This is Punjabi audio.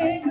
Bye.